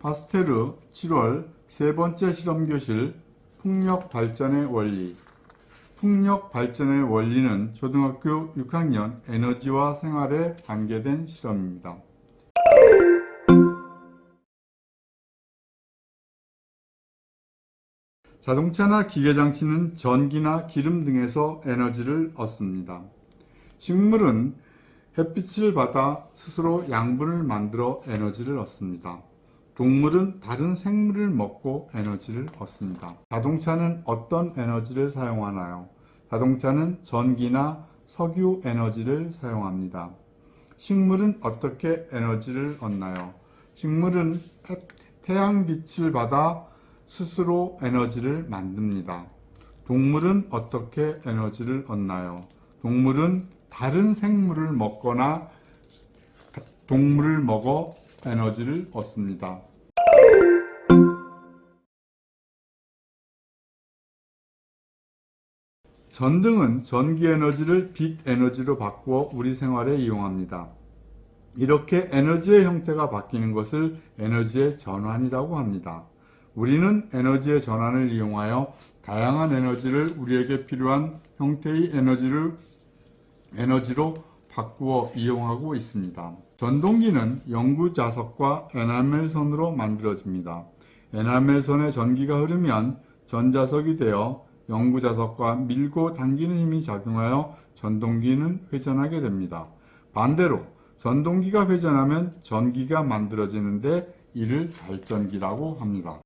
파스테르 7월 세 번째 실험교실 풍력 발전의 원리 풍력 발전의 원리는 초등학교 6학년 에너지와 생활에 관계된 실험입니다. 자동차나 기계장치는 전기나 기름 등에서 에너지를 얻습니다. 식물은 햇빛을 받아 스스로 양분을 만들어 에너지를 얻습니다. 동물은 다른 생물을 먹고 에너지를 얻습니다. 자동차는 어떤 에너지를 사용하나요? 자동차는 전기나 석유 에너지를 사용합니다. 식물은 어떻게 에너지를 얻나요? 식물은 태- 태양빛을 받아 스스로 에너지를 만듭니다. 동물은 어떻게 에너지를 얻나요? 동물은 다른 생물을 먹거나 동물을 먹어 에너지를 얻습니다. 전등은 전기 에너지를 빛 에너지로 바꾸어 우리 생활에 이용합니다. 이렇게 에너지의 형태가 바뀌는 것을 에너지의 전환이라고 합니다. 우리는 에너지의 전환을 이용하여 다양한 에너지를 우리에게 필요한 형태의 에너지를 에너지로 바꾸어 이용하고 있습니다. 전동기는 연구 자석과 에나멜선으로 만들어집니다. 에나멜선에 전기가 흐르면 전자석이 되어 연구 자석과 밀고 당기는 힘이 작용하여 전동기는 회전하게 됩니다. 반대로 전동기가 회전하면 전기가 만들어지는데 이를 발전기라고 합니다.